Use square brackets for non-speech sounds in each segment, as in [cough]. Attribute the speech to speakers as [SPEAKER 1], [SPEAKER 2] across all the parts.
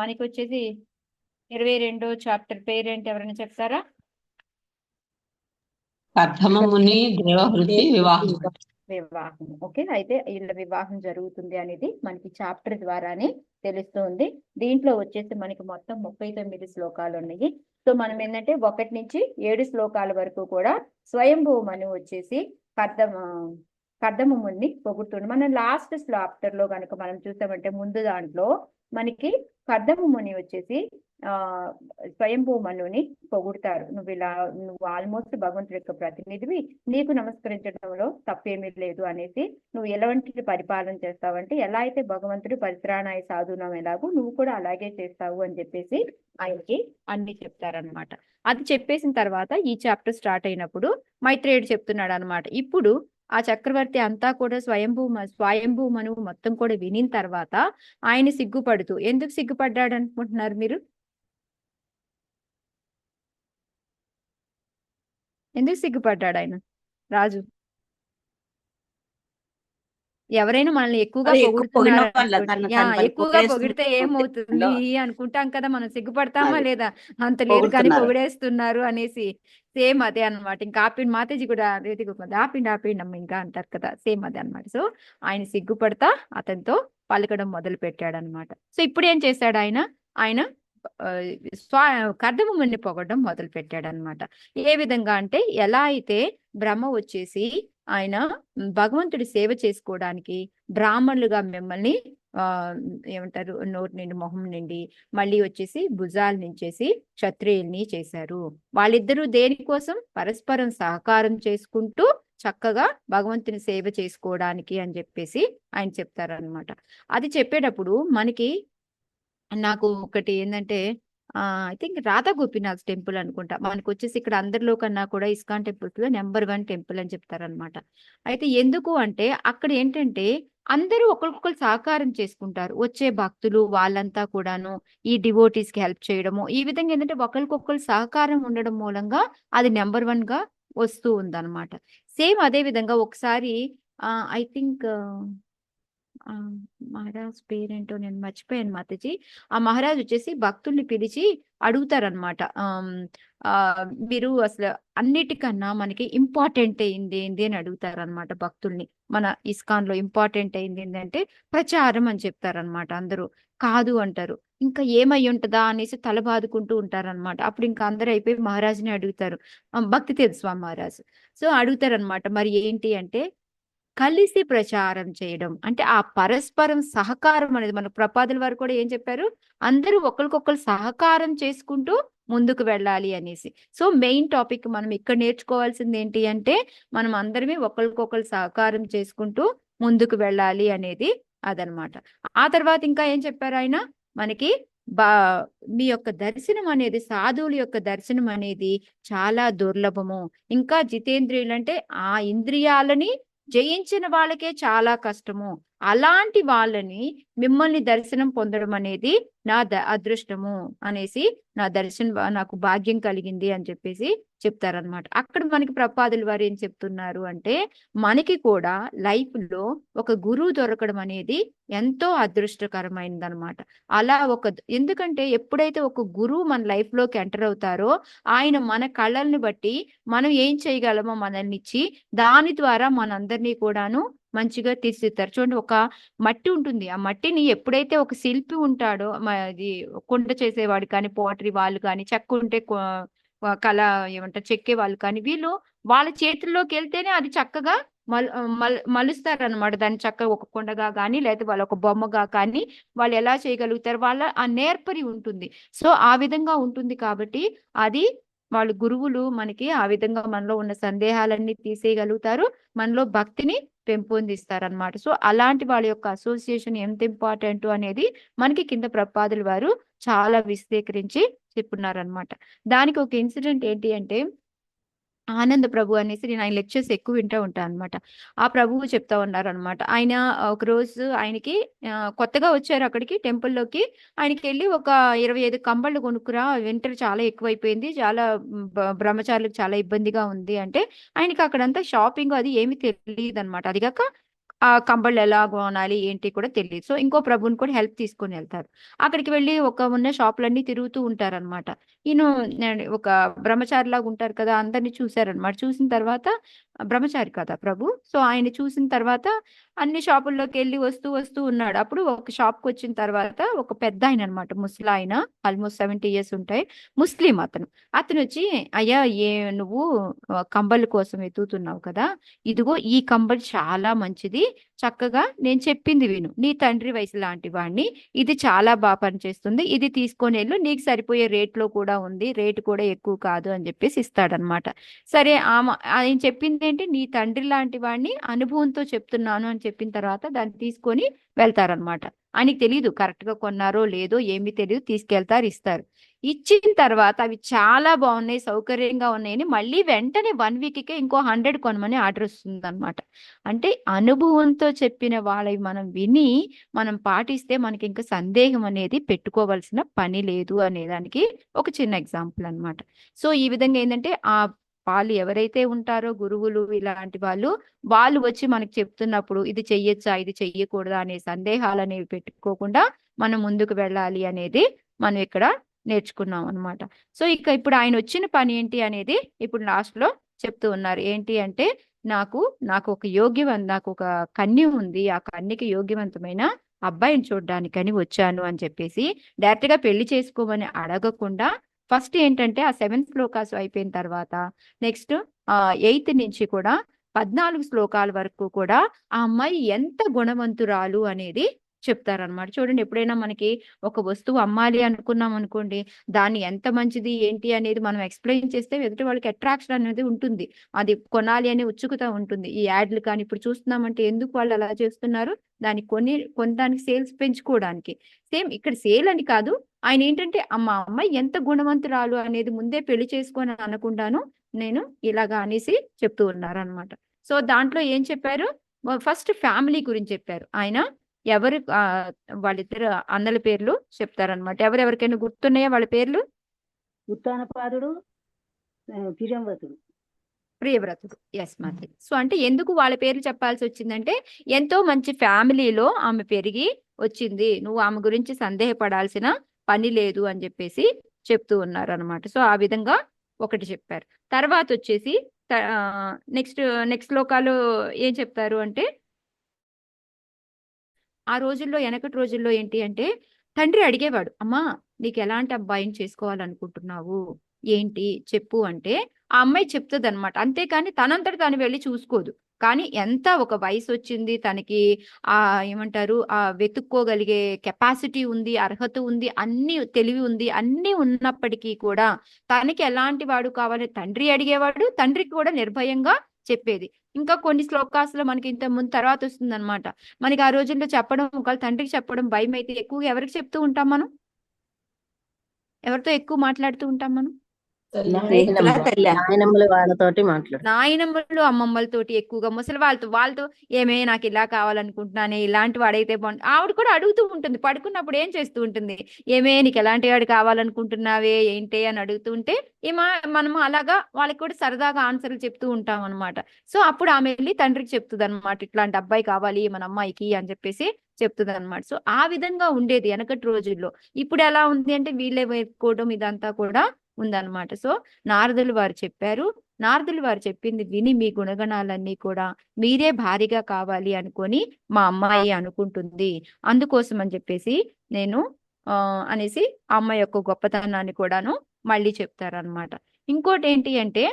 [SPEAKER 1] మనకి వచ్చేసి ఇరవై రెండో చాప్టర్ పేరేంటి ఎవరైనా చెప్తారా?
[SPEAKER 2] కర్ధమముని దేవహృతి వివాహం.
[SPEAKER 1] వివాహం. ఓకే అయితే వీళ్ళ వివాహం జరుగుతుంది అనేది మనకి చాప్టర్ ద్వారానే తెలుస్తుంది. దీంట్లో వచ్చేసి మనకి మొత్తం ముప్పై తొమ్మిది శ్లోకాలు ఉన్నాయి. సో మనం ఏంటంటే ఒకటి నుంచి ఏడు శ్లోకాల వరకు కూడా స్వయంభూ మను వచ్చేసి కర్దమ కర్దమ ముని పొగుడుతుంది. మనం లాస్ట్ చాప్టర్లో కనుక మనం చూసామంటే ముందు దాంట్లో మనకి కర్దము ముని వచ్చేసి ఆ స్వయంభూ మనుని పొగుడతారు. నువ్వు ఇలా నువ్వు ఆల్మోస్ట్ భగవంతుడి యొక్క ప్రతినిధివి నీకు నమస్కరించడంలో తప్పేమీ లేదు అనేసి నువ్వు ఎలాంటి పరిపాలన చేస్తావంటే ఎలా అయితే భగవంతుడు పరిత్రాణాయ సాధునం ఎలాగో నువ్వు కూడా అలాగే చేస్తావు అని చెప్పేసి ఆయనకి అన్ని చెప్తారనమాట అది చెప్పేసిన తర్వాత ఈ చాప్టర్ స్టార్ట్ అయినప్పుడు మైత్రేయుడు చెప్తున్నాడు అనమాట ఇప్పుడు ఆ చక్రవర్తి అంతా కూడా స్వయంభూ స్వయంభూ మనువు మొత్తం కూడా వినిన తర్వాత ఆయన సిగ్గుపడుతూ ఎందుకు సిగ్గుపడ్డాడు అనుకుంటున్నారు మీరు? ఎందుకు సిగ్గుపడ్డాడు ఆయన రాజు? ఎవరైనా మనల్ని ఎక్కువగా పొగుడుతున్నారు ఎక్కువగా పొగిడితే ఏమవుతుంది? అనుకుంటాం కదా మనం సిగ్గుపడతామా లేదా? అంత లేదు కానీ. పొగిడేస్తున్నారు అనేసి సేమ్ అదే అన్నమాట. ఇంకా ఆపిండి మాతేజీ కూడా రేతి గుర్తుంది ఆపిండి ఆపిండి అమ్మ ఇంకా అంటారు కదా సేమ్ అదే అన్నమాట. సో ఆయన సిగ్గుపడతా అతనితో పలకడం మొదలు పెట్టాడు అనమాట సో ఇప్పుడు ఏం చేశాడు ఆయన? ఆయన స్వా కర్దముని పొగడం మొదలు పెట్టాడు అనమాట ఏ విధంగా అంటే ఎలా అయితే బ్రహ్మ వచ్చేసి ఆయన భగవంతుడి సేవ చేసుకోవడానికి బ్రాహ్మణులుగా మిమ్మల్ని ఏమంటారు నోరు నుండి మొహం నుండి మళ్ళీ వచ్చేసి భుజాల నుంచేసి క్షత్రియుల్ని చేశారు. వాళ్ళిద్దరూ దేనికోసం పరస్పరం సహకారం చేసుకుంటూ చక్కగా భగవంతుని సేవ చేసుకోవడానికి అని చెప్పేసి ఆయన చెప్తారనమాట అది చెప్పేటప్పుడు మనకి నాకు ఒకటి ఏంటంటే I think Radha Gopinath temple అనుకుంటా. మనకు వచ్చేసి ఇక్కడ అందరిలో కన్నా కూడా ఇస్కాన్ టెంపుల్స్లో నెంబర్ వన్ టెంపుల్ అని చెప్తారనమాట అయితే ఎందుకు అంటే అక్కడ ఏంటంటే అందరూ ఒకరికొకరు సహకారం చేసుకుంటారు. వచ్చే భక్తులు వాళ్ళంతా కూడాను ఈ డివోటీస్కి హెల్ప్ చేయడము ఈ విధంగా ఏంటంటే ఒకరికొకరు సహకారం ఉండడం మూలంగా అది నెంబర్ వన్గా వస్తూ ఉందన్నమాట. సేమ్ అదే విధంగా ఒకసారి ఐ థింక్ మహారాజ్ పేరేంటో నేను మర్చిపోయాను మాతజీ. ఆ మహారాజ్ వచ్చేసి భక్తుల్ని పిలిచి అడుగుతారనమాట మీరు అసలు అన్నిటికన్నా మనకి ఇంపార్టెంట్ అయింది ఏంది అని అడుగుతారనమాట భక్తుల్ని. మన ఇస్కాన్లో ఇంపార్టెంట్ అయింది ఏంటంటే ప్రచారం అని చెప్తారనమాట అందరూ. కాదు అంటారు. ఇంకా ఏమై ఉంటుందా అనేసి తల బాదుకుంటూ ఉంటారనమాట అప్పుడు ఇంకా అందరూ అయిపోయి మహారాజుని అడుగుతారు. భక్తి తెలుసు స్వామి మహారాజు. సో అడుగుతారనమాట మరి ఏంటి అంటే కలిసి ప్రచారం చేయడం. అంటే ఆ పరస్పరం సహకారం అనేది మన ప్రపాదుల వారు కూడా ఏం చెప్పారు? అందరూ ఒకరికొకరు సహకారం చేసుకుంటూ ముందుకు వెళ్ళాలి అనేసి. సో మెయిన్ టాపిక్ మనం ఇక్కడ నేర్చుకోవాల్సింది ఏంటి అంటే మనం అందరమే ఒకరికొకరు సహకారం చేసుకుంటూ ముందుకు వెళ్ళాలి అనేది అదనమాట. ఆ తర్వాత ఇంకా ఏం చెప్పారు ఆయన? మనకి బా మీ యొక్క దర్శనం అనేది సాధువుల యొక్క దర్శనం అనేది చాలా దుర్లభము. ఇంకా జితేంద్రియులు అంటే ఆ ఇంద్రియాలని జయించిన వాళ్ళకే చాలా కష్టము. అలాంటి వాళ్ళని మిమ్మల్ని దర్శనం పొందడం అనేది నా ద అదృష్టము అనేసి నా దర్శనం నాకు భాగ్యం కలిగింది అని చెప్పేసి చెప్తారనమాట అక్కడ మనకి ప్రపాదులు వారు ఏం చెప్తున్నారు అంటే మనకి కూడా లైఫ్లో ఒక గురువు దొరకడం అనేది ఎంతో అదృష్టకరమైనది అనమాట అలా ఒక ఎందుకంటే ఎప్పుడైతే ఒక గురువు మన లైఫ్లోకి ఎంటర్ అవుతారో ఆయన మన కళల్ని బట్టి మనం ఏం చేయగలమో మనల్ని ఇచ్చి దాని ద్వారా మనందరినీ కూడాను మంచిగా తీర్చిదిద్దారు చూడండి ఒక మట్టి ఉంటుంది. ఆ మట్టిని ఎప్పుడైతే ఒక శిల్పి ఉంటాడో అది కుండ చేసేవాడు కానీ పోటరీ వాళ్ళు కానీ చెక్క ఉంటే కళ ఏమంటారు చెక్కే వాళ్ళు కానీ వీళ్ళు వాళ్ళ చేతుల్లోకి వెళ్తేనే అది చక్కగా మల్ మల్ మలుస్తారు అనమాట దాన్ని చక్కగా ఒక కుండగా కానీ లేకపోతే వాళ్ళ ఒక బొమ్మగా కానీ వాళ్ళు ఎలా చేయగలుగుతారు వాళ్ళ ఆ నేర్పరి ఉంటుంది. సో ఆ విధంగా ఉంటుంది కాబట్టి అది వాళ్ళు గురువులు మనకి ఆ విధంగా మనలో ఉన్న సందేహాలన్నీ తీసేయగలుగుతారు. మనలో భక్తిని పెంపొందిస్తారు అనమాట సో అలాంటి వాళ్ళ యొక్క అసోసియేషన్ ఎంత ఇంపార్టెంట్ అనేది మనకి కింద ప్రపాదుల వారు చాలా విశ్లేకరించి చెప్పున్నారనమాట దానికి ఒక ఇన్సిడెంట్ ఏంటి అంటే ఆనంద ప్రభు అనేసి నేను ఆయన లెక్చర్స్ ఎక్కువ వింటూ ఉంటాను అనమాట ఆ ప్రభువు చెప్తా ఉన్నారు అనమాట ఆయన ఒక రోజు ఆయనకి కొత్తగా వచ్చారు అక్కడికి టెంపుల్లోకి. ఆయనకి వెళ్ళి ఒక ఇరవై ఐదు కంబళ్ళు కొనుక్కురా వింటర్ చాలా ఎక్కువైపోయింది చాలా బ్రహ్మచారులకు చాలా ఇబ్బందిగా ఉంది అంటే ఆయనకి అక్కడంతా షాపింగ్ అది ఏమి తెలియదు అనమాట అది కాక ఆ కంబళ్ళు ఎలా కొనాలి ఏంటి కూడా తెలియదు. సో ఇంకో ప్రభుని కూడా హెల్ప్ తీసుకొని వెళ్తారు. అక్కడికి వెళ్ళి ఒక ఉన్న షాపులన్నీ తిరుగుతూ ఉంటారన్నమాట. ఈయన ఒక బ్రహ్మచారి లాగా ఉంటారు కదా అందరినీ చూశారనమాట. చూసిన తర్వాత బ్రహ్మచారి కదా ప్రభు? సో ఆయన చూసిన తర్వాత అన్ని షాపుల్లోకి వెళ్ళి వస్తూ వస్తూ ఉన్నాడు. అప్పుడు ఒక షాప్కి వచ్చిన తర్వాత ఒక పెద్ద ఆయన అనమాట ముసలి ఆయన ఆల్మోస్ట్ సెవెంటీ ఇయర్స్ ఉంటాయి. ముస్లిం అతను. అతను వచ్చి అయ్యా ఏ నువ్వు కంబల్ కోసం ఎత్తుతున్నావు కదా? ఇదిగో ఈ కంబల్ చాలా మంచిది. చక్కగా నేను చెప్పింది విను. నీ తండ్రి వయసు లాంటి వాడిని ఇది చాలా బాగా పనిచేస్తుంది. ఇది తీసుకొని వెళ్ళు. నీకు సరిపోయే రేట్లో కూడా ఉంది. రేటు కూడా ఎక్కువ కాదు అని చెప్పేసి ఇస్తాడనమాట సరే ఆమె ఆయన చెప్పింది ఏంటి? నీ తండ్రి లాంటి వాడిని అనుభవంతో చెప్తున్నాను అని చెప్పిన తర్వాత దాన్ని తీసుకొని వెళ్తారనమాట ఆయనకి తెలియదు కరెక్ట్గా కొన్నారో లేదో ఏమీ తెలియదు తీసుకెళ్తారు ఇస్తారు. ఇచ్చిన తర్వాత అవి చాలా బాగున్నాయి సౌకర్యంగా ఉన్నాయని మళ్ళీ వెంటనే వన్ వీక్కే ఇంకో హండ్రెడ్ కొనమని ఆర్డర్ వస్తుంది అనమాట అంటే అనుభవంతో చెప్పిన వాళ్ళవి మనం విని మనం పాటిస్తే మనకి ఇంకా సందేహం అనేది పెట్టుకోవాల్సిన పని లేదు అనేదానికి ఒక చిన్న ఎగ్జాంపుల్ అన్నమాట. సో ఈ విధంగా ఏంటంటే ఆ వాళ్ళు ఎవరైతే ఉంటారో గురువులు ఇలాంటి వాళ్ళు వాళ్ళు వచ్చి మనకు చెప్తున్నప్పుడు ఇది చెయ్యొచ్చా ఇది చెయ్యకూడదా అనే సందేహాలు అనేవి పెట్టుకోకుండా మనం ముందుకు వెళ్ళాలి అనేది మనం ఇక్కడ నేర్చుకున్నాం అనమాట సో ఇక ఇప్పుడు ఆయన వచ్చిన పని ఏంటి అనేది ఇప్పుడు లాస్ట్లో చెప్తూ ఉన్నారు. ఏంటి అంటే నాకు నాకు ఒక యోగ్యవం నాకు ఒక కన్య ఉంది. ఆ కన్యకి యోగ్యవంతమైన అబ్బాయిని చూడడానికని వచ్చాను అని చెప్పేసి డైరెక్ట్గా పెళ్ళి చేసుకోమని అడగకుండా ఫస్ట్ ఏంటంటే ఆ సెవెన్ శ్లోకాస్ అయిపోయిన తర్వాత నెక్స్ట్ ఆ ఎయిత్ నుంచి కూడా పద్నాలుగు శ్లోకాల వరకు కూడా ఆ అమ్మాయి ఎంత గుణవంతురాలు అనేది చెప్తారనమాట చూడండి ఎప్పుడైనా మనకి ఒక వస్తువు అమ్మాలి అనుకున్నాం అనుకోండి దాన్ని ఎంత మంచిది ఏంటి అనేది మనం ఎక్స్ప్లెయిన్ చేస్తే ఎదుటి వాళ్ళకి అట్రాక్షన్ అనేది ఉంటుంది. అది కొనాలి అనే ఉత్సుకత ఉంటుంది. ఈ యాడ్లు కానీ ఇప్పుడు చూస్తున్నామంటే ఎందుకు వాళ్ళు అలా చేస్తున్నారు? దాన్ని కొని కొనడానికి సేల్స్ పెంచుకోవడానికి. సేమ్ ఇక్కడ సేల్ అని కాదు ఆయన ఏంటంటే అమ్మ అమ్మాయి ఎంత గుణవంతురాలు అనేది ముందే పెళ్ళి చేసుకొని అనకుండాను నేను ఇలాగా అనేసి చెప్తూ ఉన్నారు అనమాట సో దాంట్లో ఏం చెప్పారు? ఫస్ట్ ఫ్యామిలీ గురించి చెప్పారు. ఆయన ఎవరు వాళ్ళిద్దరు అన్నల పేర్లు చెప్తారనమాట ఎవరెవరికైనా గుర్తున్నాయా వాళ్ళ పేర్లు?
[SPEAKER 3] ఉత్తానపాదుడు ఆ, పిరంవతుడు
[SPEAKER 1] ప్రియవ్రతుడు. ఎస్ మాది సో అంటే ఎందుకు వాళ్ళ పేర్లు చెప్పాల్సి వచ్చిందంటే ఎంతో మంచి ఫ్యామిలీలో ఆమె పెరిగి వచ్చింది. నువ్వు ఆమె గురించి సందేహపడాల్సిన పని లేదు అని చెప్పేసి చెప్తూ ఉన్నారు అనమాట సో ఆ విధంగా ఒకటి చెప్పారు. తర్వాత వచ్చేసి నెక్స్ట్ నెక్స్ట్ లోకాలు ఏం చెప్తారు అంటే ఆ రోజుల్లో వెనకటి రోజుల్లో ఏంటి అంటే తండ్రి అడిగేవాడు అమ్మా నీకు ఎలాంటి అబ్బాయిని చేసుకోవాలనుకుంటున్నావు? ఏంటి? చెప్పు అంటే ఆ అమ్మాయి చెప్తుంది అనమాట అంతేకాని తనంతట తను వెళ్ళి చూసుకోదు. కానీ ఎంత ఒక వయసు వచ్చింది తనకి ఆ ఏమంటారు ఆ వెతుక్కోగలిగే కెపాసిటీ ఉంది అర్హత ఉంది అన్ని తెలివి ఉంది అన్ని ఉన్నప్పటికీ కూడా తనకి ఎలాంటి వాడు కావాలి? తండ్రి అడిగేవాడు తండ్రికి కూడా నిర్భయంగా చెప్పేది. ఇంకా కొన్ని శ్లోకాసులు మనకి ఇంత ముందు తర్వాత వస్తుంది అనమాట మనకి ఆ రోజుల్లో చెప్పడం ఒకవేళ తండ్రికి చెప్పడం భయం అయితే ఎక్కువగా ఎవరికి చెప్తూ ఉంటాం మనం? ఎవరితో ఎక్కువ మాట్లాడుతూ ఉంటాం మనం?
[SPEAKER 3] నాయనమ్మల వాళ్ళతోటి మాట్లాడు.
[SPEAKER 1] నాయనమ్మలు అమ్మమ్మలతోటి ఎక్కువగా ముసలి వాళ్ళతో వాళ్ళతో ఏమే నాకు ఇలా కావాలనుకుంటున్నానే ఇలాంటి వాడైతే బాగుంటుంది ఆవిడ కూడా అడుగుతూ ఉంటుంది. పడుకున్నప్పుడు ఏం చేస్తూ ఉంటుంది? ఏమే నీకు ఎలాంటి వాడు కావాలనుకుంటున్నావే ఏంటి అని అడుగుతూ ఉంటే ఏమా మనము అలాగా వాళ్ళకి కూడా సరదాగా ఆన్సర్లు చెప్తూ ఉంటాం అనమాట సో అప్పుడు ఆమె వెళ్ళి తండ్రికి చెప్తుంది అనమాట ఇట్లాంటి అబ్బాయి కావాలి మన అమ్మాయికి అని చెప్పేసి చెప్తుంది అనమాట సో ఆ విధంగా ఉండేది వెనకటి రోజుల్లో. ఇప్పుడు ఎలా ఉంది అంటే వీళ్ళే వేసుకోవడం ఇదంతా కూడా ఉందన్నమాట. సో నారదులు వారు చెప్పారు. నారదులు వారు చెప్పింది విని మీ గుణగణాలన్నీ కూడా మీరే భారీగా కావాలి అనుకొని మా అమ్మాయి అనుకుంటుంది. అందుకోసం అని చెప్పేసి నేను ఆ అనేసి ఆ అమ్మాయి యొక్క గొప్పతనాన్ని కూడాను మళ్ళీ చెప్తారనమాట ఇంకోటి ఏంటి అంటే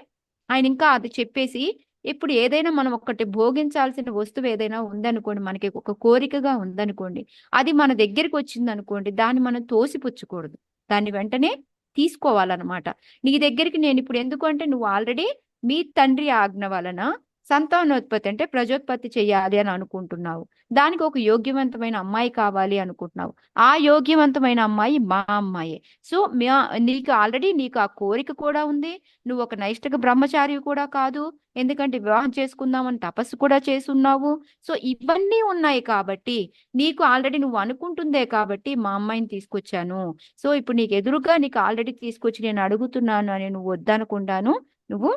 [SPEAKER 1] ఆయన ఇంకా అది చెప్పేసి ఇప్పుడు ఏదైనా మనం ఒకటి భోగించాల్సిన వస్తువు ఏదైనా ఉందనుకోండి మనకి ఒక కోరికగా ఉందనుకోండి అది మన దగ్గరికి వచ్చింది అనుకోండి దాన్ని మనం తోసిపుచ్చకూడదు. దాన్ని వెంటనే తీసుకోవాలన్నమాట. నీ దగ్గరికి నేను ఇప్పుడు ఎందుకు అంటే నువ్వు ఆల్రెడీ మీ తండ్రి ఆజ్ఞ వలన సంతానోత్పత్తి అంటే ప్రజోత్పత్తి చేయాలి అని అనుకుంటున్నావు. దానికి ఒక యోగ్యవంతమైన అమ్మాయి కావాలి అనుకుంటున్నావు. ఆ యోగ్యవంతమైన అమ్మాయి మా అమ్మాయే. సో మా నీకు ఆల్రెడీ నీకు ఆ కోరిక కూడా ఉంది. నువ్వు ఒక నైష్టిక బ్రహ్మచారి కూడా కాదు. ఎందుకంటే వివాహం చేసుకుందామని తపస్సు కూడా చేసున్నావు సో ఇవన్నీ ఉన్నాయి కాబట్టి నీకు ఆల్రెడీ నువ్వు అనుకుంటుందే కాబట్టి మా అమ్మాయిని తీసుకొచ్చాను. సో ఇప్పుడు నీకు ఎదురుగా నీకు ఆల్రెడీ తీసుకొచ్చి నేను అడుగుతున్నాను అని నువ్వు వద్దనుకుంటాను. నువ్వు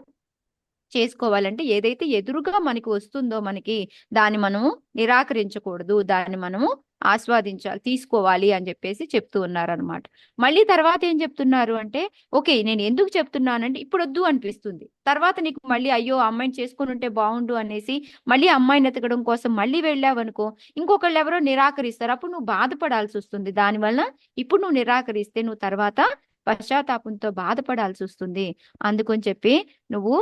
[SPEAKER 1] చేసుకోవాలంటే ఏదైతే ఎదురుగా మనకి వస్తుందో మనకి దాన్ని మనము నిరాకరించకూడదు దాన్ని మనము ఆస్వాదించాలి తీసుకోవాలి అని చెప్పేసి చెప్తూ ఉన్నారనమాట మళ్ళీ తర్వాత ఏం చెప్తున్నారు అంటే ఓకే నేను ఎందుకు చెప్తున్నానంటే ఇప్పుడు వద్దు అనిపిస్తుంది. తర్వాత నీకు మళ్ళీ అయ్యో అమ్మాయిని చేసుకుని ఉంటే బాగుండు అనేసి మళ్ళీ అమ్మాయిని ఎతకడం కోసం మళ్ళీ వెళ్ళావనుకో ఇంకొకళ్ళు ఎవరో నిరాకరిస్తారు. అప్పుడు నువ్వు బాధపడాల్సి వస్తుంది. దానివల్ల ఇప్పుడు నువ్వు నిరాకరిస్తే నువ్వు తర్వాత పశ్చాత్తాపంతో బాధపడాల్సి వస్తుంది. అందుకని చెప్పి నువ్వు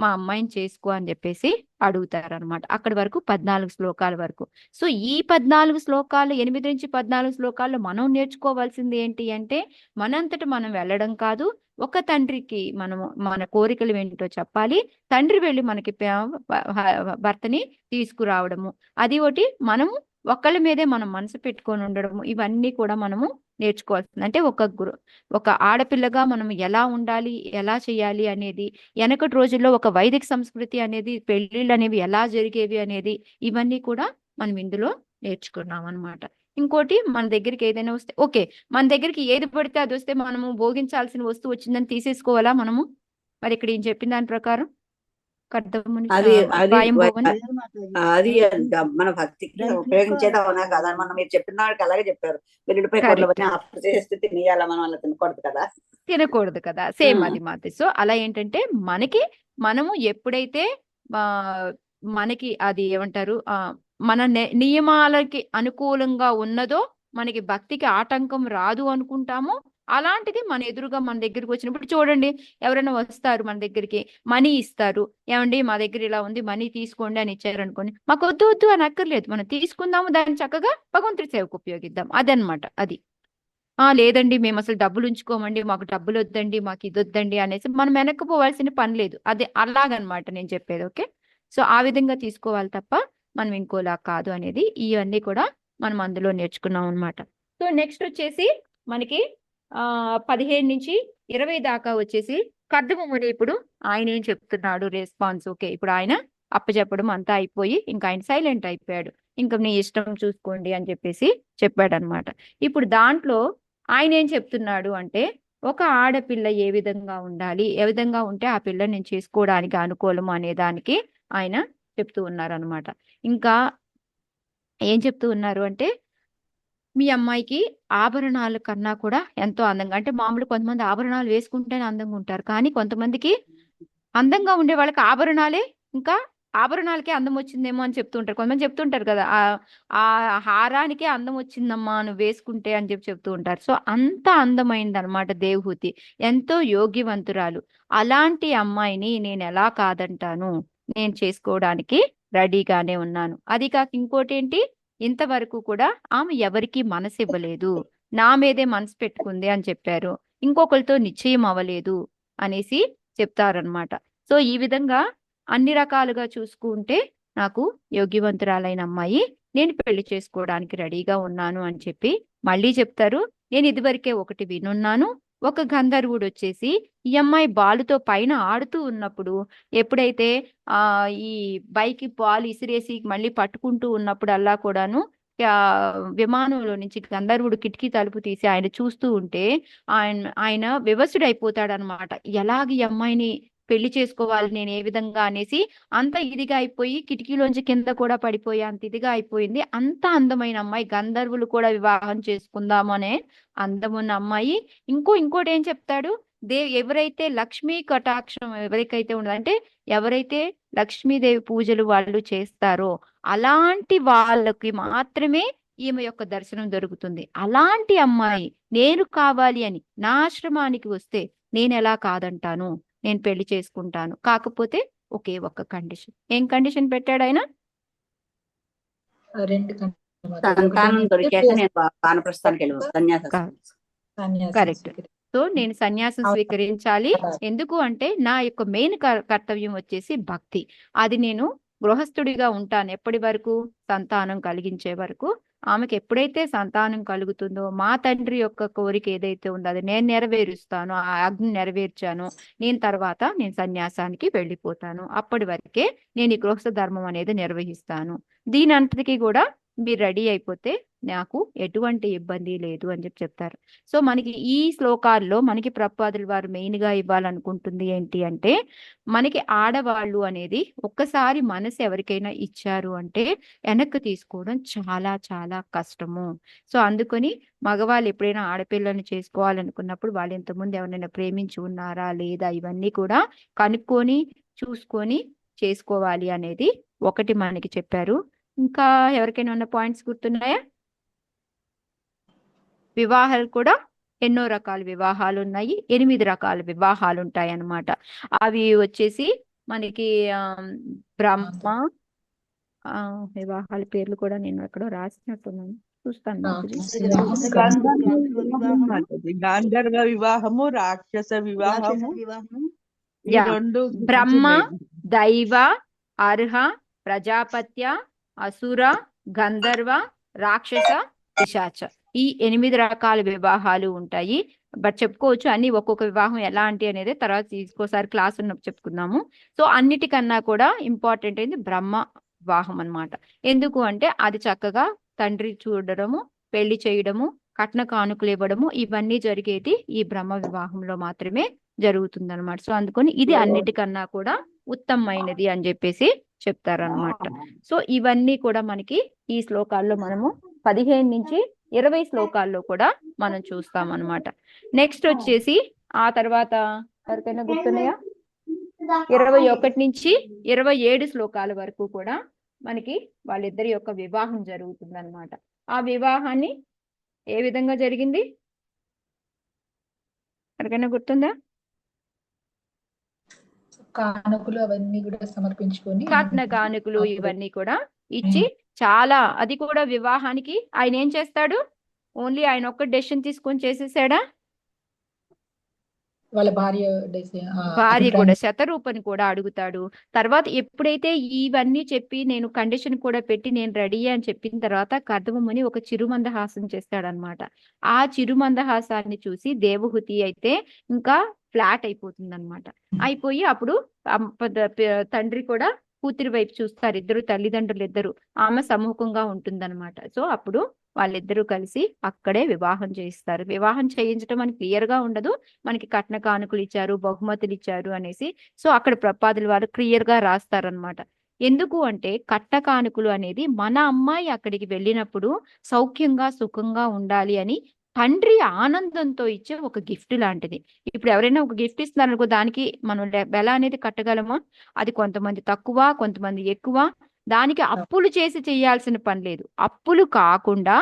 [SPEAKER 1] మా అమ్మాయిని చేసుకో అని చెప్పేసి అడుగుతారు అనమాట అక్కడి వరకు పద్నాలుగు శ్లోకాల వరకు. సో ఈ పద్నాలుగు శ్లోకాలు ఎనిమిది నుంచి పద్నాలుగు శ్లోకాలు మనం నేర్చుకోవాల్సింది ఏంటి అంటే మనంతట మనం వెళ్ళడం కాదు ఒక తండ్రికి మనము మన కోరికలు ఏంటో చెప్పాలి. తండ్రి వెళ్ళి మనకి భర్తని తీసుకురావడము. అది ఒకటి మనము ఒకళ్ళ మీదే మనం మనసు పెట్టుకొని ఉండడము. ఇవన్నీ కూడా మనము నేర్చుకోవాల్సింది. అంటే ఒక గురు ఒక ఆడపిల్లగా మనం ఎలా ఉండాలి ఎలా చేయాలి అనేది వెనకటి రోజుల్లో ఒక వైదిక సంస్కృతి అనేది పెళ్ళిళ్ళు అనేవి ఎలా జరిగేవి అనేది ఇవన్నీ కూడా మనం ఇందులో నేర్చుకున్నాం అన్నమాట ఇంకోటి మన దగ్గరికి ఏదైనా వస్తే ఓకే మన దగ్గరికి ఏది పడితే అది వస్తే మనము భోగించాల్సిన వస్తువు వచ్చిందని తీసేసుకోవాలా మనము? మరి ఇక్కడ ఏం చెప్పిన దాని ప్రకారం?
[SPEAKER 4] అది అది మన భక్తికి ఉపయోగించేది. అవునా కదా మనం మీరు చెప్పిన వాడికి అలాగే చెప్పారు వెల్లుడిపై. కూరలు పని అప్పు చేస్తే తినేయాల మనం అలా తినకూడదు కదా
[SPEAKER 1] తినకూడదు కదా సేమ్
[SPEAKER 4] ఆ.
[SPEAKER 1] అది మాది సో అలా ఏంటంటే మనకి మనము ఎప్పుడైతే ఆ మనకి అది ఏమంటారు ఆ మన నియమాలకి అనుకూలంగా ఉన్నదో మనకి భక్తికి ఆటంకం రాదు అనుకుంటామో అలాంటిది మన ఎదురుగా మన దగ్గరికి వచ్చినప్పుడు చూడండి ఎవరైనా వస్తారు మన దగ్గరికి మనీ ఇస్తారు. ఏమండి మా దగ్గర ఇలా ఉంది మనీ తీసుకోండి అని ఇచ్చారు అనుకోండి మాకు వద్దు వద్దు అని అక్కర్లేదు. మనం తీసుకుందాము దాన్ని చక్కగా భగవంతుడి సేవకు ఉపయోగిద్దాం. అదనమాట అది. ఆ లేదండి మేము అసలు డబ్బులు ఉంచుకోమండి మాకు డబ్బులు వద్దండి మాకు ఇది వద్దండి అనేసి మనం వెనక్కిపోవాల్సిన పని లేదు. అదే అలాగనమాట నేను చెప్పేది ఓకే? సో ఆ విధంగా తీసుకోవాలి తప్ప మనం ఇంకోలా కాదు అనేది ఇవన్నీ కూడా మనం అందులో నేర్చుకున్నాం అనమాట సో నెక్స్ట్ వచ్చేసి మనకి ఆ పదిహేను నుంచి ఇరవై దాకా వచ్చేసి కర్దముని ఇప్పుడు ఆయన ఏం చెప్తున్నాడు రెస్పాన్స్ ఓకే ఇప్పుడు ఆయన అప్పచెప్పడం అంతా అయిపోయి ఇంకా ఆయన సైలెంట్ అయిపోయాడు. ఇంకా నీ ఇష్టం చూసుకోండి అని చెప్పేసి చెప్పాడు అనమాట ఇప్పుడు దాంట్లో ఆయన ఏం చెప్తున్నాడు అంటే ఒక ఆడపిల్ల ఏ విధంగా ఉండాలి ఏ విధంగా ఉంటే ఆ పిల్ల నేను చేసుకోవడానికి అనుకూలము అనే దానికి ఆయన చెప్తూ ఉన్నారు అనమాట ఇంకా ఏం చెప్తూ ఉన్నారు అంటే మీ అమ్మాయికి ఆభరణాలు కన్నా కూడా ఎంతో అందంగా అంటే మామూలు కొంతమంది ఆభరణాలు వేసుకుంటేనే అందంగా ఉంటారు. కానీ కొంతమందికి అందంగా ఉండే వాళ్ళకి ఆభరణాలే ఇంకా ఆభరణాలకే అందం వచ్చిందేమో అని చెప్తుంటారు. కొంతమంది చెప్తుంటారు కదా ఆ ఆ హారానికే అందం వచ్చిందమ్మా నువ్వు వేసుకుంటే అని చెప్పి చెప్తూ ఉంటారు. సో అంత అందమైంది అనమాట దేవహూతి. ఎంతో యోగ్యవంతురాలు. అలాంటి అమ్మాయిని నేను ఎలా కాదంటాను? నేను చేసుకోవడానికి రెడీగానే ఉన్నాను. అది కాక ఇంకోటి ఏంటి? ఇంతవరకు కూడా ఆమె ఎవరికి మనసు ఇవ్వలేదు నా మీదే మనసు పెట్టుకుంది అని చెప్పారు. ఇంకొకరితో నిశ్చయం అవ్వలేదు అనేసి చెప్తారనమాట సో ఈ విధంగా అన్ని రకాలుగా చూసుకుంటే నాకు యోగ్యవంతురాలైన అమ్మాయి నేను పెళ్ళి చేసుకోవడానికి రెడీగా ఉన్నాను అని చెప్పి మళ్ళీ చెప్తారు. నేను ఇదివరకే ఒకటి వినున్నాను. ఒక గంధర్వుడు వచ్చేసి ఈ అమ్మాయి బాలుతో పైన ఆడుతూ ఉన్నప్పుడు ఎప్పుడైతే ఆ ఈ బైక్ బాల్ ఇసిరేసి మళ్ళీ పట్టుకుంటూ ఉన్నప్పుడు అల్లా కూడాను విమానంలో నుంచి గంధర్వుడు కిటికీ తలుపు తీసి ఆయన చూస్తూ ఉంటే ఆయన ఆయన వివసుడైపోతాడనమాట. ఎలాగ ఈ అమ్మాయిని పెళ్ళి చేసుకోవాలి నేను ఏ విధంగా అనేసి అంత ఇదిగా అయిపోయి కిటికీలోంచి కింద కూడా పడిపోయి అంత ఇదిగా అయిపోయింది. అంత అందమైన అమ్మాయి గంధర్వులు కూడా వివాహం చేసుకుందాము అనే అందమున్న అమ్మాయి. ఇంకో ఇంకోటి ఏం చెప్తాడు? దే ఎవరైతే లక్ష్మీ కటాక్షం ఎవరికైతే ఉండదు అంటే ఎవరైతే లక్ష్మీదేవి పూజలు వాళ్ళు చేస్తారో అలాంటి వాళ్ళకి మాత్రమే ఈమె యొక్క దర్శనం దొరుకుతుంది. అలాంటి అమ్మాయి నేను కావాలి అని నా ఆశ్రమానికి వస్తే నేను ఎలా కాదంటాను? నేను పెళ్ళి చేసుకుంటాను. కాకపోతే ఒకే ఒక్క కండిషన్. ఏం కండిషన్ పెట్టాడు ఆయన?
[SPEAKER 5] రెండు కంటే మాత్రం.
[SPEAKER 4] సంతానం
[SPEAKER 5] ఒకటి
[SPEAKER 4] దొరికాక
[SPEAKER 5] ఏంటంటే
[SPEAKER 4] నేను వా- వానప్రస్థానికి వెళ్ళి సన్యాసం
[SPEAKER 1] కా-
[SPEAKER 5] సన్యాసం
[SPEAKER 1] Correct.
[SPEAKER 5] స్వీకరి-
[SPEAKER 1] సో నేను సన్యాసం. స్వీకరించాలి. ఎందుకు అంటే నా యొక్క మెయిన్ కర్తవ్యం వచ్చేసి భక్తి. అది నేను గృహస్థుడిగా ఉంటాను ఎప్పటి వరకు? సంతానం కలిగించే వరకు. ఆమెకు ఎప్పుడైతే సంతానం కలుగుతుందో మా తండ్రి యొక్క కోరిక ఏదైతే ఉందో అది నేను నెరవేరుస్తాను ఆ అగ్ని నెరవేర్చాను నేను తర్వాత నేను సన్యాసానికి వెళ్ళిపోతాను. అప్పటి వరకే నేను ఈ గృహస్థ ధర్మం అనేది నిర్వహిస్తాను. దీని అంతటికీ కూడా మీరు రెడీ అయిపోతే నాకు ఎటువంటి ఇబ్బంది లేదు అని చెప్పి చెప్తారు. సో మనకి ఈ శ్లోకాల్లో మనకి ప్రపాదులు వారు మెయిన్గా ఇవ్వాలనుకుంటుంది ఏంటి అంటే మనకి ఆడవాళ్ళు అనేది ఒక్కసారి మనసు ఎవరికైనా ఇచ్చారు అంటే వెనక్కి తీసుకోవడం చాలా చాలా కష్టము. సో అందుకని మగవాళ్ళు ఎప్పుడైనా ఆడపిల్లని చేసుకోవాలనుకున్నప్పుడు వాళ్ళు ఇంతకుముందు ఎవరైనా ప్రేమించి ఉన్నారా లేదా ఇవన్నీ కూడా కనుక్కొని చూసుకొని చేసుకోవాలి అనేది ఒకటి మనకి చెప్పారు. ఇంకా ఎవరికైనా ఉన్న పాయింట్స్ గుర్తున్నాయా? వివాహాలు కూడా ఎన్నో రకాల వివాహాలు ఉన్నాయి ఎనిమిది రకాల వివాహాలు ఉంటాయి అన్నమాట అవి వచ్చేసి మనకి బ్రహ్మ ఆ, వివాహాల పేర్లు కూడా నేను ఎక్కడో రాసినట్టున్నాను చూస్తాను.
[SPEAKER 6] గాంధర్వ వివాహము రాక్షస వివాహము
[SPEAKER 1] బ్రహ్మ. దైవ అర్హ ప్రజాపత్య అసుర గంధర్వ రాక్షస పిశాచ ఈ ఎనిమిది రకాల వివాహాలు ఉంటాయి. బట్ చెప్పుకోవచ్చు అన్ని ఒక్కొక్క వివాహం ఎలాంటి అనేది తర్వాత తీసుకోసారి క్లాస్ ఉన్నప్పుడు చెప్పుకుందాము. సో అన్నిటికన్నా కూడా ఇంపార్టెంట్ అయింది బ్రహ్మ వివాహం అన్నమాట. ఎందుకు అంటే అది చక్కగా తండ్రి చూడడము పెళ్ళి చేయడము కట్న కానుకలు ఇవ్వడము ఇవన్నీ జరిగేది ఈ బ్రహ్మ వివాహంలో మాత్రమే జరుగుతుందన్నమాట. సో అందుకని ఇది అన్నిటికన్నా కూడా ఉత్తమమైనది అని చెప్పేసి చెప్తారన్నమాట. సో ఇవన్నీ కూడా మనకి ఈ శ్లోకాల్లో మనము పదిహేను నుంచి ఇరవై శ్లోకాల్లో కూడా మనం చూస్తాం అన్నమాట నెక్స్ట్ వచ్చేసి ఆ తర్వాత ఎవరికైనా గుర్తున్నాయా? ఇరవై ఒకటి. నుంచి ఇరవై ఏడు శ్లోకాల వరకు కూడా మనకి వాళ్ళిద్దరి యొక్క వివాహం జరుగుతుంది అనమాట ఆ వివాహాన్ని ఏ విధంగా జరిగింది? ఎవరికైనా గుర్తుందా?
[SPEAKER 5] కానుకలు అవన్నీ కూడా సమర్పించుకొని
[SPEAKER 1] కట్న కానుకలు ఇవన్నీ కూడా ఇచ్చి చాలా. అది కూడా వివాహానికి ఆయన ఏం చేస్తాడు? ఓన్లీ ఆయన ఒక్క డెసిషన్ తీసుకొని చేసేసాడా?
[SPEAKER 5] వాళ్ళ భార్య
[SPEAKER 1] భార్య కూడా శతరూపని కూడా అడుగుతాడు. తర్వాత ఎప్పుడైతే ఇవన్నీ చెప్పి నేను కండిషన్ కూడా పెట్టి నేను రెడీ అని చెప్పిన తర్వాత కర్దమని ఒక చిరుమందహాసం చేస్తాడనమాట. ఆ చిరుమందహాసాన్ని చూసి దేవహుతి అయితే ఇంకా ఫ్లాట్ అయిపోతుంది అనమాట అయిపోయి అప్పుడు తండ్రి కూడా కూతురి వైపు చూస్తారు. ఇద్దరు తల్లిదండ్రులు ఇద్దరు. ఆమె సముఖంగా ఉంటుందన్నమాట. సో అప్పుడు వాళ్ళిద్దరూ కలిసి అక్కడే వివాహం చేయిస్తారు. వివాహం చేయించడం మనకి క్లియర్గా ఉండదు. మనకి కట్న కానుకలు ఇచ్చారు బహుమతులు ఇచ్చారు అనేసి. సో అక్కడ ప్రపాదులు వారు క్లియర్గా రాస్తారనమాట ఎందుకు అంటే కట్న కానుకలు అనేది మన అమ్మాయి అక్కడికి వెళ్ళినప్పుడు సౌఖ్యంగా సుఖంగా ఉండాలి అని తండ్రి ఆనందంతో ఇచ్చే ఒక గిఫ్ట్ లాంటిది. ఇప్పుడు ఎవరైనా ఒక గిఫ్ట్ ఇస్తున్నారనుకో దానికి మనం వెల అనేది కట్టగలమా? అది కొంతమంది తక్కువ కొంతమంది ఎక్కువ. దానికి అప్పులు చేసి చేయాల్సిన పని లేదు. అప్పులు కాకుండా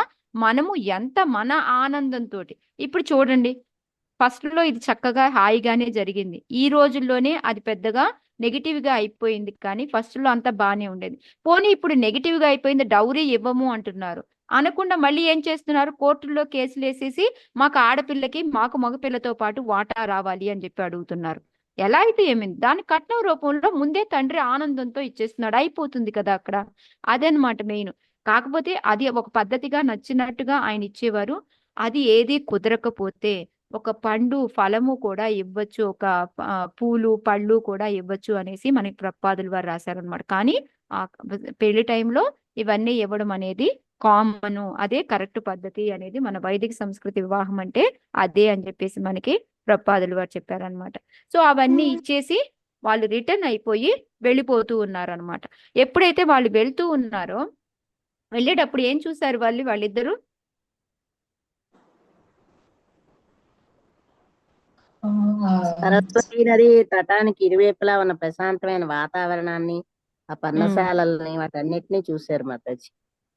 [SPEAKER 1] మనము ఎంత మన ఆనందంతో ఇప్పుడు చూడండి ఫస్ట్లో ఇది చక్కగా హాయిగానే జరిగింది. ఈ రోజుల్లోనే అది పెద్దగా నెగిటివ్గా అయిపోయింది కానీ ఫస్ట్లో అంతా బాగానే ఉండేది. పోనీ ఇప్పుడు నెగిటివ్గా అయిపోయింది డౌరీ ఇవ్వము అంటున్నారు. అనకుండా మళ్ళీ ఏం చేస్తున్నారు? కోర్టుల్లో కేసులు వేసేసి మాకు ఆడపిల్లకి మాకు మగపిల్లతో పాటు వాటా రావాలి అని చెప్పి అడుగుతున్నారు. ఎలా అయితే ఏమైంది? దాని కట్నం రూపంలో ముందే తండ్రి ఆనందంతో ఇచ్చేస్తున్నాడు. అయిపోతుంది కదా అక్కడ. అదనమాట మెయిన్ కాకపోతే అది ఒక పద్ధతిగా నచ్చినట్టుగా ఆయన ఇచ్చేవారు. అది ఏది కుదరకపోతే ఒక పండు ఫలము కూడా ఇవ్వచ్చు. ఒక పూలు పళ్ళు కూడా ఇవ్వచ్చు అనేసి మనకి ప్రపాదులు వారు రాశారనమాట కానీ ఆ పెళ్ళి టైంలో ఇవన్నీ ఇవ్వడం అనేది కామన్. అదే కరెక్ట్ పద్ధతి అనేది మన వైదిక సంస్కృతి వివాహం అంటే అదే అని చెప్పేసి మనకి ప్రపాదులు వారు చెప్పారనమాట సో అవన్నీ ఇచ్చేసి వాళ్ళు రిటర్న్ అయిపోయి వెళ్ళిపోతూ ఉన్నారనమాట ఎప్పుడైతే వాళ్ళు వెళ్తూ ఉన్నారో వెళ్ళేటప్పుడు ఏం చూసారు వాళ్ళు వాళ్ళిద్దరు?
[SPEAKER 3] సరస్వతి నది తటానికి ఇరువైపులా ఉన్న ప్రశాంతమైన వాతావరణాన్ని ఆ పర్ణశాలల్ని వాటన్నిటిని చూశారు మాతాజీ.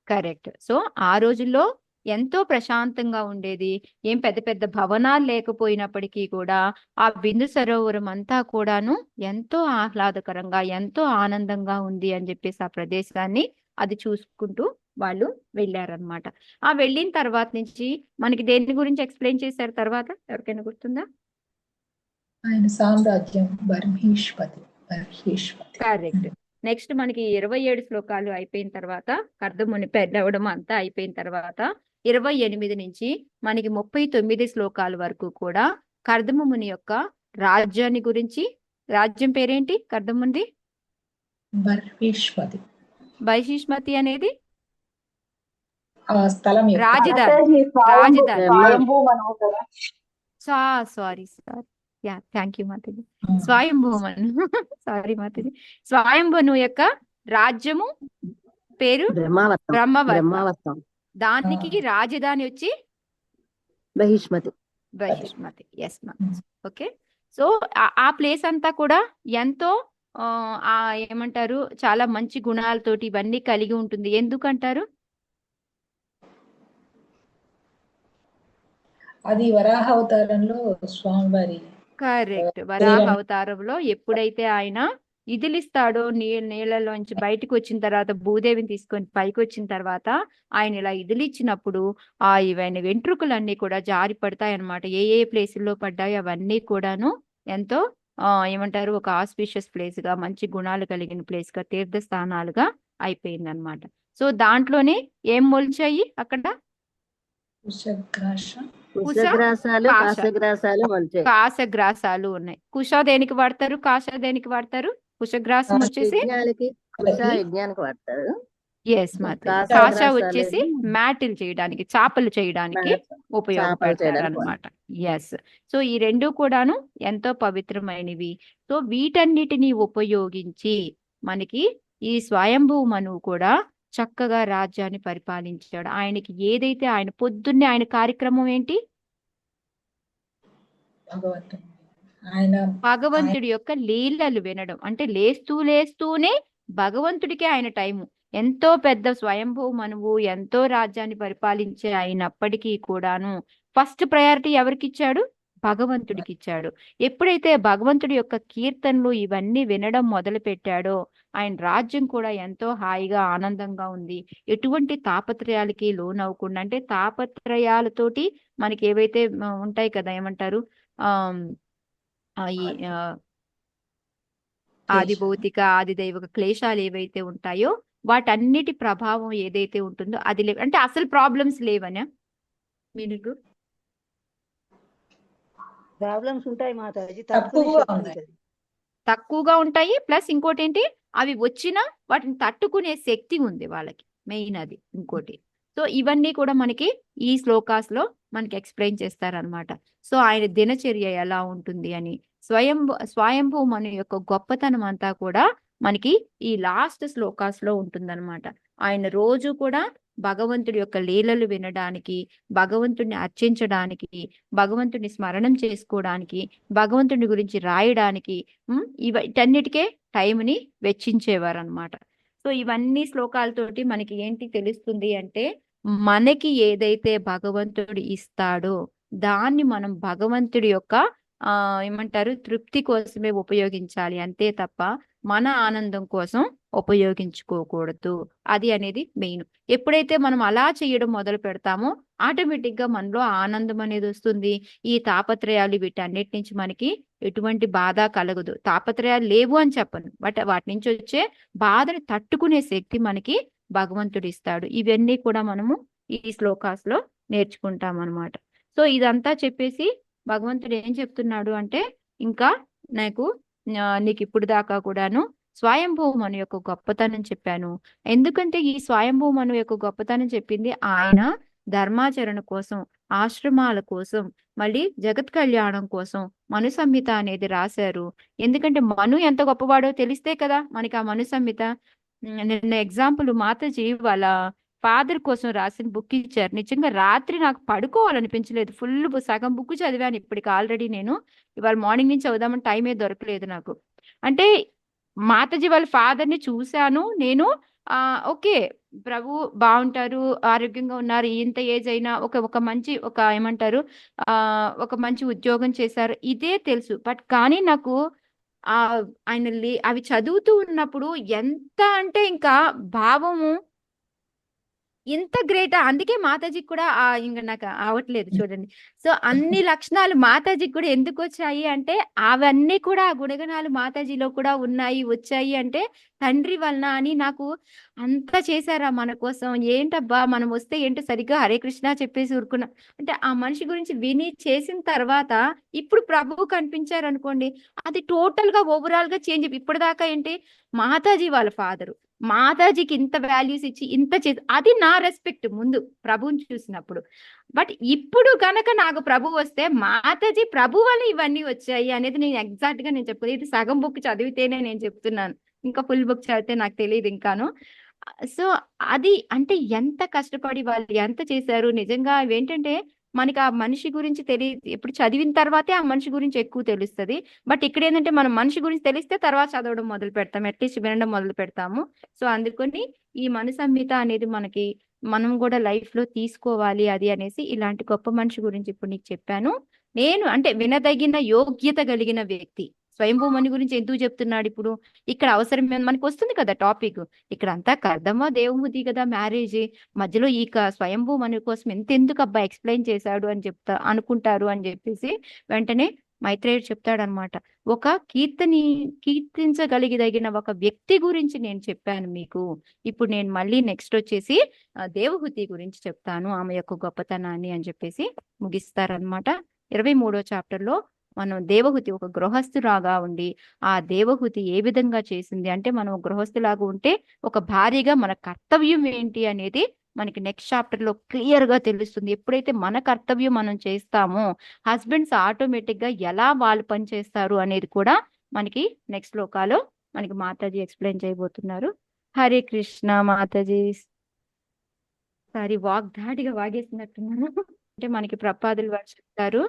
[SPEAKER 1] కరెక్ట్. సో ఆ రోజుల్లో ఎంతో ప్రశాంతంగా ఉండేది. ఏం పెద్ద పెద్ద భవనాలు లేకపోయినప్పటికీ కూడా ఆ బిందు సరోవరం అంతా కూడాను ఎంతో ఆహ్లాదకరంగా ఎంతో ఆనందంగా ఉంది అని చెప్పేసి ఆ ప్రదేశాన్ని అది చూసుకుంటూ వాళ్ళు వెళ్ళారనమాట ఆ వెళ్ళిన తర్వాత నుంచి మనకి దేని గురించి ఎక్స్ప్లెయిన్ చేశారు తర్వాత? ఎవరికైనా గుర్తుందా?
[SPEAKER 5] ఆయన సామ్రాజ్యం
[SPEAKER 1] కరెక్ట్. నెక్స్ట్ మనకి ఇరవై ఏడు శ్లోకాలు అయిపోయిన తర్వాత కర్దముని పెద్దవడం అంతా అయిపోయిన తర్వాత ఇరవై ఎనిమిది నుంచి మనకి ముప్పై తొమ్మిది శ్లోకాల వరకు కూడా కర్దముని యొక్క రాజ్యాన్ని గురించి రాజ్యం పేరేంటి కర్దముంది? బైశిష్మతి అనేది?
[SPEAKER 5] ఆ స్థలం యొక్క
[SPEAKER 1] రాజధాని. రాజధాని. Sorry sorry. Yeah thank you Mataji. స్వయంభూమను sorry Mataji స్వయంభును యొక్క రాజ్యము పేరు
[SPEAKER 3] బ్రహ్మావతం.
[SPEAKER 1] దానికి రాజధాని వచ్చి
[SPEAKER 3] బహిష్మతి.
[SPEAKER 1] బహిష్మతి. ఎస్ మా
[SPEAKER 5] Hmm.
[SPEAKER 1] ఓకే సో ఆ ప్లేస్ అంతా కూడా ఎంతో ఆ, ఆ ఏమంటారు చాలా మంచి గుణాలతోటి ఇవన్నీ కలిగి ఉంటుంది. ఎందుకంటారు?
[SPEAKER 5] అది వరాహ అవతారంలో స్వామివారి
[SPEAKER 1] కరెక్ట్. వరాహ. అవతారంలో ఎప్పుడైతే ఆయన ఇదిలిస్తాడో నీ నీళ్ళలోంచి బయటకు వచ్చిన తర్వాత భూదేవిని తీసుకొని పైకి వచ్చిన తర్వాత ఆయన ఇలా ఇదిలిచ్చినప్పుడు ఆ ఇవన్నీ వెంట్రుకలన్నీ కూడా జారి పడతాయి అన్నమాట ఏ ఏ ప్లేసుల్లో పడ్డాయి అవన్నీ కూడాను ఎంతో ఆ ఏమంటారు ఒక ఆస్పిషియస్ ప్లేస్గా మంచి గుణాలు కలిగిన ప్లేస్గా తీర్థ స్థానాలుగా అయిపోయింది అనమాట సో దాంట్లోనే ఏం మొలిచాయి అక్కడ?
[SPEAKER 3] కుశగ్రాసాలు
[SPEAKER 1] ఉన్నాయి. కుష దేనికి వాడతారు? కాశ దేనికి వాడతారు? కుశగ్రాసం వచ్చేసి ఎస్ మాత్రం.
[SPEAKER 3] కాశ
[SPEAKER 1] వచ్చేసి మ్యాటిల్ చేయడానికి చాపలు చేయడానికి ఉపయోగపడతారు అనమాట ఎస్ సో ఈ రెండు కూడాను ఎంతో పవిత్రమైనవి. సో వీటన్నిటిని ఉపయోగించి మనకి ఈ స్వయంభూ మనువు కూడా చక్కగా రాజ్యాన్ని పరిపాలించాడు. ఆయనకి ఏదైతే ఆయన పొద్దున్నే ఆయన కార్యక్రమం ఏంటి?
[SPEAKER 5] భగవంతుడు ఆయన
[SPEAKER 1] భగవంతుడి యొక్క లీలలు వినడం. అంటే లేస్తూ లేస్తూనే భగవంతుడికే ఆయన టైము. ఎంతో పెద్ద స్వయంభూ మనువు ఎంతో రాజ్యాన్ని పరిపాలించే అయినప్పటికీ కూడాను ఫస్ట్ ప్రయారిటీ ఎవరికి ఇచ్చాడు భగవంతుడికి ఇచ్చాడు ఎప్పుడైతే భగవంతుడి యొక్క కీర్తనలు ఇవన్నీ వినడం మొదలు పెట్టాడో ఆయన రాజ్యం కూడా ఎంతో హాయిగా ఆనందంగా ఉంది. ఎటువంటి తాపత్రయాలకి లోనవ్వకుండా అంటే తాపత్రయాలతోటి మనకి ఏవైతే ఉంటాయి కదా ఏమంటారు? ఆ ఆది. భౌతిక ఆది దైవిక క్లేశాలు ఏవైతే ఉంటాయో వాటన్నిటి ప్రభావం ఏదైతే ఉంటుందో అది లే అంటే అసలు ప్రాబ్లమ్స్ లేవనా? మీరు
[SPEAKER 7] ప్రాబ్లమ్స్ ఉంటాయి మాతాజీ.
[SPEAKER 5] తక్కువగా
[SPEAKER 1] ఉంటాయి ప్లస్ ఇంకోటి ఏంటి అవి వచ్చినా వాటిని తట్టుకునే శక్తి ఉంది వాళ్ళకి. మెయిన్ అది ఇంకోటి. సో ఇవన్నీ కూడా మనకి ఈ శ్లోకాస్లో మనకి ఎక్స్ప్లెయిన్ చేస్తారనమాట సో ఆయన దినచర్య ఎలా ఉంటుంది అని. స్వయం స్వయంభూ మన యొక్క గొప్పతనం అంతా కూడా మనకి ఈ లాస్ట్ శ్లోకాస్లో ఉంటుందన్నమాట. ఆయన రోజు కూడా భగవంతుడి యొక్క లీలలు వినడానికి భగవంతుడిని అర్చించడానికి భగవంతుడిని స్మరణం చేసుకోవడానికి భగవంతుడి గురించి రాయడానికి వీటన్నిటికే టైంని వెచ్చించేవారు అనమాట సో ఇవన్నీ శ్లోకాలతోటి మనకి ఏంటి తెలుస్తుంది అంటే మనకి ఏదైతే భగవంతుడు ఇస్తాడో దాన్ని మనం భగవంతుడి యొక్క ఆ ఏమంటారు? తృప్తి కోసమే ఉపయోగించాలి అంతే తప్ప మన ఆనందం కోసం ఉపయోగించుకోకూడదు. అది అనేది మెయిన్. ఎప్పుడైతే మనం అలా చేయడం మొదలు పెడతామో ఆటోమేటిక్గా మనలో ఆనందం అనేది వస్తుంది. ఈ తాపత్రయాలు వీటన్నిటి నుంచి మనకి ఎటువంటి బాధ కలగదు. తాపత్రయాలు లేవు అని చెప్పను. బట్ వాటి నుంచి వచ్చే బాధని తట్టుకునే శక్తి మనకి భగవంతుడు ఇస్తాడు. ఇవన్నీ కూడా మనము ఈ శ్లోకాస్లో నేర్చుకుంటాం అనమాట సో ఇదంతా చెప్పేసి భగవంతుడు ఏం చెప్తున్నాడు అంటే ఇంకా నాకు నీకు ఇప్పుడు దాకా కూడాను స్వయంభూ మను యొక్క గొప్పతనం చెప్పాను. ఎందుకంటే ఈ స్వయంభూ మను యొక్క గొప్పతనం చెప్పింది ఆయన ధర్మాచరణ కోసం ఆశ్రమాల కోసం మళ్ళీ జగత్ కళ్యాణం కోసం మను సంహిత అనేది రాశారు. ఎందుకంటే మను ఎంత గొప్పవాడో తెలిస్తే కదా మనకి ఆ మను సంహిత. నిన్న ఎగ్జాంపుల్ మాతాజీ వాళ్ళ ఫాదర్ కోసం రాసిన బుక్ ఇచ్చారు. నిజంగా రాత్రి నాకు పడుకోవాలనిపించలేదు. ఫుల్ సగం బుక్ చదివాను ఇప్పటికి ఆల్రెడీ నేను. ఇవాళ మార్నింగ్ నుంచి చదువుదామని టైమే దొరకలేదు నాకు. అంటే మాతాజీ వాళ్ళ ఫాదర్ని చూశాను. నేను ఆ ఓకే ప్రభు బాగుంటారు ఆరోగ్యంగా ఉన్నారు ఇంత ఏజ్ అయినా ఒక ఒక మంచి ఒక ఏమంటారు ఆ ఒక మంచి ఉద్యోగం చేశారు. ఇదే తెలుసు. బట్ కానీ నాకు ఆ ఆయన అవి చదువుతూ ఉన్నప్పుడు ఎంత అంటే ఇంకా భావము ఇంత గ్రేట్? అందుకే మాతాజీకి కూడా ఆ ఇంకా నాకు అవట్లేదు చూడండి. సో అన్ని [laughs] లక్షణాలు మాతాజీకి కూడా ఎందుకు వచ్చాయి అంటే అవన్నీ కూడా ఆ గుణగణాలు మాతాజీలో కూడా ఉన్నాయి వచ్చాయి అంటే తండ్రి వలన అని నాకు అంతా చేశారా మన కోసం? ఏంటబ్బా? మనం వస్తే ఏంటో సరిగ్గా హరే కృష్ణ చెప్పేసి ఊరుకున్నా. అంటే ఆ మనిషి గురించి విని చేసిన తర్వాత ఇప్పుడు ప్రభువు కనిపించారు అనుకోండి అది టోటల్గా ఓవరాల్గా చేంజ్ ఇప్పటిదాకా ఏంటి? మాతాజీ వాళ్ళ ఫాదరు. మాతాజీకి ఇంత వాల్యూస్ ఇచ్చి ఇంత చేసి అది నా రెస్పెక్ట్ ముందు ప్రభువుని చూసినప్పుడు. బట్ ఇప్పుడు కనుక నాకు ప్రభు వస్తే మాతాజీ ప్రభు వల్ల ఇవన్నీ వచ్చాయి అనేది నేను ఎగ్జాక్ట్గా నేను చెప్పలేదు ఇది సగం బుక్ చదివితేనే నేను చెప్తున్నాను. ఇంకా ఫుల్ బుక్ చదివితే నాకు తెలియదు ఇంకాను. సో అది అంటే ఎంత కష్టపడి వాళ్ళు ఎంత చేశారు? నిజంగా ఏంటంటే మనకి ఆ మనిషి గురించి తెలియ ఇప్పుడు చదివిన తర్వాతే ఆ మనిషి గురించి ఎక్కువ తెలుస్తుంది. బట్ ఇక్కడ ఏంటంటే మనం మనిషి గురించి తెలిస్తే తర్వాత చదవడం మొదలు పెడతాం. అట్లీస్ట్ వినడం మొదలు పెడతాము. సో అందుకని ఈ మనసంహిత అనేది మనకి మనం కూడా లైఫ్లో తీసుకోవాలి అది అనేసి ఇలాంటి గొప్ప మనిషి గురించి ఇప్పుడు నీకు చెప్పాను. నేను అంటే వినదగిన యోగ్యత కలిగిన వ్యక్తి. స్వయంభూమని గురించి ఎందుకు చెప్తున్నాడు ఇప్పుడు? ఇక్కడ అవసరం మనకు వస్తుంది కదా టాపిక్. ఇక్కడ అంతా కర్దమ్మ దేవముది కదా మ్యారేజ్. మధ్యలో ఈ స్వయంభూ మని కోసం ఎంత ఎందుకు అబ్బా ఎక్స్ప్లెయిన్ చేశాడు అని చెప్తా అనుకుంటారు అని చెప్పేసి వెంటనే మైత్రేయుడు చెప్తాడనమాట. ఒక కీర్తని కీర్తించగలిగదగిన ఒక వ్యక్తి గురించి నేను చెప్పాను మీకు. ఇప్పుడు నేను మళ్ళీ నెక్స్ట్ వచ్చేసి దేవహుతి గురించి చెప్తాను. ఆమె యొక్క గొప్పతనాన్ని అని చెప్పేసి ముగిస్తారనమాట. ఇరవై మూడో చాప్టర్లో మనం దేవహుతి ఒక గృహస్థులాగా ఉండి ఆ దేవహుతి ఏ విధంగా చేసింది? అంటే మనం గృహస్థులాగా ఉంటే ఒక భార్యగా మన కర్తవ్యం ఏంటి అనేది మనకి నెక్స్ట్ చాప్టర్లో క్లియర్గా తెలుస్తుంది. ఎప్పుడైతే మన కర్తవ్యం మనం చేస్తామో హస్బెండ్స్ ఆటోమేటిక్గా ఎలా వాళ్ళు పని చేస్తారు అనేది కూడా మనకి నెక్స్ట్ లోకాలో మనకి మాతాజీ ఎక్స్ప్లెయిన్ చేయబోతున్నారు. హరే కృష్ణ మాతాజీ. సారీ వాగ్ దాటిగా వాగేసినట్టున్నాను. అంటే మనకి ప్రపాదులు వారు చెప్తారు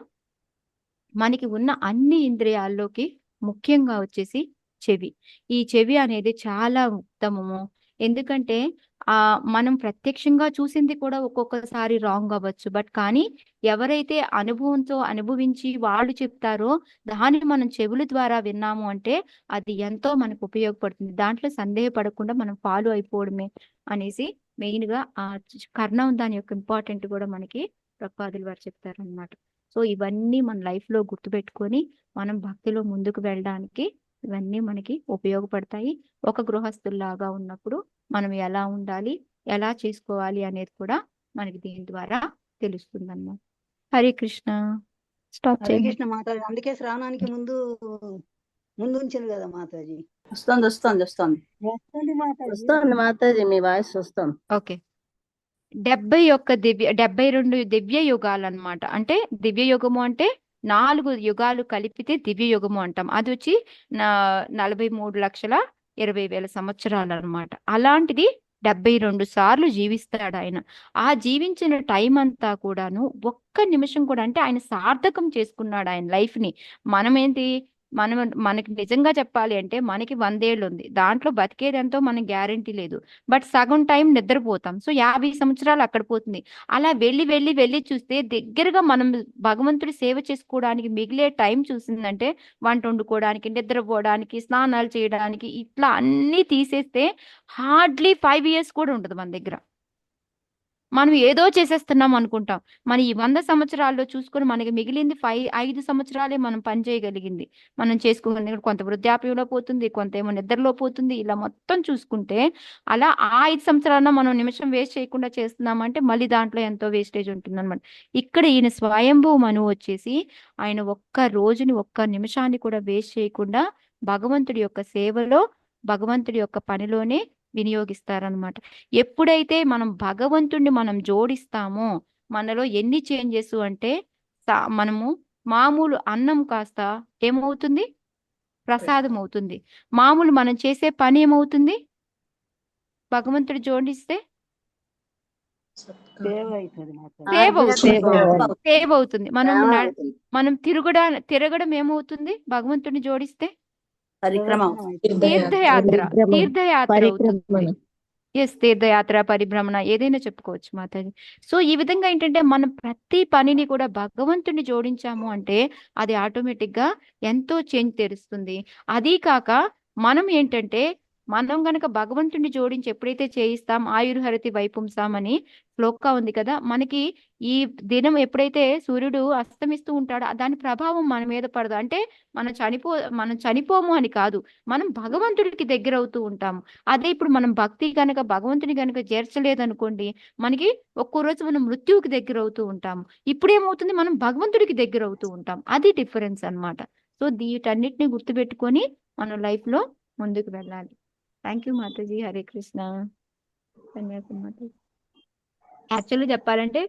[SPEAKER 1] మనకి ఉన్న అన్ని ఇంద్రియాల్లోకి ముఖ్యంగా వచ్చేసి చెవి. ఈ చెవి అనేది చాలా ఉత్తమము. ఎందుకంటే ఆ మనం ప్రత్యక్షంగా చూసింది కూడా ఒక్కొక్కసారి రాంగ్ అవ్వచ్చు. బట్ కానీ ఎవరైతే అనుభవంతో అనుభవించి వాళ్ళు చెప్తారో దానిని మనం చెవుల ద్వారా విన్నాము అంటే అది ఎంతో మనకు ఉపయోగపడుతుంది. దాంట్లో సందేహపడకుండా మనం ఫాలో అయిపోవడమే అనేసి మెయిన్గా ఆ కర్ణం దాని యొక్క ఇంపార్టెంట్ కూడా మనకి ప్రపాదులు వారు చెప్తారనమాట సో ఇవన్నీ మన లైఫ్లో గుర్తుపెట్టుకొని మనం భక్తిలో ముందుకు వెళ్ళడానికి ఇవన్నీ మనకి ఉపయోగపడతాయి. ఒక గృహస్థుల్లాగా ఉన్నప్పుడు మనం ఎలా ఉండాలి ఎలా చేసుకోవాలి అనేది కూడా మనకి దీని ద్వారా తెలుస్తుంది అన్నమాట హరే కృష్ణ. స్టాప్
[SPEAKER 7] కృష్ణ మాతాజీ. అందుకే శ్రావణానికి ముందు ముందు కదా మాతాజీ.
[SPEAKER 4] వస్తుంది వస్తుంది వస్తుంది.
[SPEAKER 7] వస్తుంది మాతాజీ.
[SPEAKER 3] వస్తుంది మాతాజీ మీ వాయిస్ వస్తుంది.
[SPEAKER 1] ఓకే. డెబ్బై ఒక్క దివ్య డెబ్బై రెండు దివ్య యుగాలు అనమాట అంటే దివ్య యుగము అంటే నాలుగు యుగాలు కలిపితే దివ్య యుగము అంటాం. అది వచ్చి నా నలభై మూడు లక్షల ఇరవై వేల సంవత్సరాలు అన్నమాట అలాంటిది డెబ్బై రెండు సార్లు జీవిస్తాడు ఆయన. ఆ జీవించిన టైం అంతా కూడాను ఒక్క నిమిషం కూడా అంటే ఆయన సార్థకం చేసుకున్నాడు ఆయన లైఫ్ని మనం మనకి నిజంగా చెప్పాలి అంటే మనకి వందేళ్ళు ఉంది దాంట్లో బతికేది ఎంతో మనకి గ్యారంటీ లేదు. బట్ సగం టైం నిద్రపోతాం. సో యాభై సంవత్సరాలు అక్కడ పోతుంది. అలా వెళ్ళి వెళ్ళి వెళ్ళి చూస్తే దగ్గరగా మనం భగవంతుడి సేవ చేసుకోవడానికి మిగిలే టైం చూసిందంటే వంట వండుకోవడానికి నిద్రపోవడానికి స్నానాలు చేయడానికి ఇట్లా అన్నీ తీసేస్తే హార్డ్లీ ఫైవ్ ఇయర్స్ కూడా ఉండదు మన దగ్గర. మనం ఏదో చేసేస్తున్నాం అనుకుంటాం. మన ఈ వంద సంవత్సరాల్లో చూసుకొని మనకి మిగిలింది ఫైవ్ ఐదు సంవత్సరాలే మనం పని చేయగలిగింది. మనం చేసుకోగలిగిన కొంత వృద్ధాప్యంలో పోతుంది కొంత ఏమో నిద్రలో పోతుంది. ఇలా మొత్తం చూసుకుంటే అలా ఆ ఐదు సంవత్సరాలన్నా మనం నిమిషం వేస్ట్ చేయకుండా చేస్తున్నామంటే మళ్ళీ దాంట్లో ఎంతో వేస్టేజ్ ఉంటుంది అనమాట ఇక్కడ ఈయన స్వయంభూ మనువు వచ్చేసి ఆయన ఒక్క రోజుని ఒక్క నిమిషాన్ని కూడా వేస్ట్ చేయకుండా భగవంతుడి యొక్క సేవలో భగవంతుడి యొక్క పనిలోనే వినియోగిస్తారనమాట. ఎప్పుడైతే మనం భగవంతుడిని మనం జోడిస్తామో మనలో ఎన్ని చేంజెస్ అంటే మనము మామూలు అన్నం కాస్త ఏమవుతుంది? ప్రసాదం అవుతుంది. మామూలు మనం చేసే పని ఏమవుతుంది? భగవంతుడు జోడిస్తే?
[SPEAKER 7] సేవ్ అవుతుంది.
[SPEAKER 1] సేవ్ అవుతుంది. మనం. మనం తిరుగుడా తిరగడం ఏమవుతుంది? భగవంతుడిని జోడిస్తే?
[SPEAKER 4] పరిక్రమ.
[SPEAKER 1] తీర్థయాత్ర. తీర్థయాత్ర ఎస్ తీర్థయాత్ర పరిభ్రమణ ఏదైనా చెప్పుకోవచ్చు మాతాజీ సో ఈ విధంగా ఏంటంటే మనం ప్రతి పనిని కూడా భగవంతుని జోడించాము అంటే అది ఆటోమేటిక్గా ఎంతో చేంజ్ తెరుస్తుంది అదీ కాక మనం ఏంటంటే మనం గనక భగవంతుని జోడించి ఎప్పుడైతే చేయిస్తాం ఆయుర్హరతి వైపుంసాం అని శ్లోక ఉంది కదా మనకి ఈ దినం ఎప్పుడైతే సూర్యుడు అస్తమిస్తూ ఉంటాడో దాని ప్రభావం మన మీద పడదు. అంటే మనం చనిపో మనం చనిపోము అని కాదు మనం భగవంతుడికి దగ్గర అవుతూ ఉంటాము. అదే ఇప్పుడు మనం భక్తి గనక భగవంతుని గనక చేర్చలేదనుకోండి మనకి ఒక్కో రోజు మనం మృత్యువుకి దగ్గర అవుతూ ఉంటాము. ఇప్పుడేమవుతుంది? మనం భగవంతుడికి దగ్గర అవుతూ ఉంటాం. అది డిఫరెన్స్ అన్నమాట. సో వీటన్నిటిని గుర్తుపెట్టుకొని మనం లైఫ్లో ముందుకు వెళ్ళాలి. థ్యాంక్ యూ మాతాజీ హరే కృష్ణ ధన్యవాదాలు మాతాజీ యాక్చువల్లీ చెప్పాలంటే